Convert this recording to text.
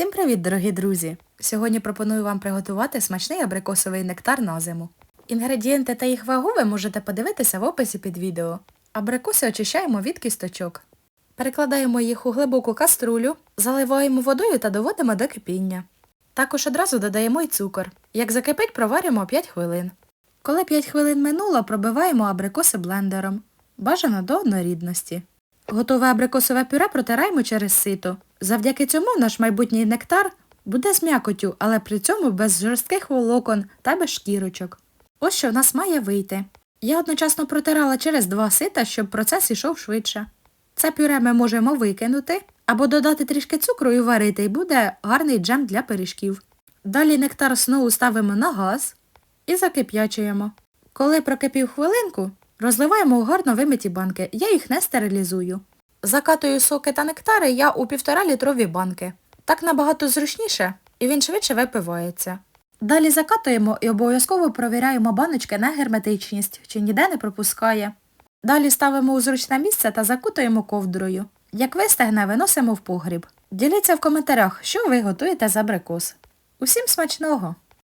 Всім привіт, дорогі друзі! Сьогодні пропоную вам приготувати смачний абрикосовий нектар на зиму. Інгредієнти та їх вагу ви можете подивитися в описі під відео. Абрикоси очищаємо від кісточок. Перекладаємо їх у глибоку каструлю, заливаємо водою та доводимо до кипіння. Також одразу додаємо й цукор. Як закипить, проварюємо 5 хвилин. Коли 5 хвилин минуло, пробиваємо абрикоси блендером. Бажано до однорідності. Готове абрикосове пюре протираємо через сито. Завдяки цьому наш майбутній нектар буде з м'якотю, але при цьому без жорстких волокон та без шкірочок. Ось що в нас має вийти. Я одночасно протирала через два сита, щоб процес ішов швидше. Це пюре ми можемо викинути або додати трішки цукру і варити, і буде гарний джем для пиріжків. Далі нектар знову ставимо на газ і закип'ячуємо. Коли прокипів хвилинку, розливаємо у гарно вимиті банки. Я їх не стерилізую. Закатую соки та нектари я у півтора літрові банки. Так набагато зручніше, і він швидше випивається. Далі закатуємо і обов'язково провіряємо баночки на герметичність, чи ніде не пропускає. Далі ставимо у зручне місце та закутуємо ковдрою. Як вистигне, виносимо в погріб. Діліться в коментарях, що ви готуєте з абрикос. Усім смачного!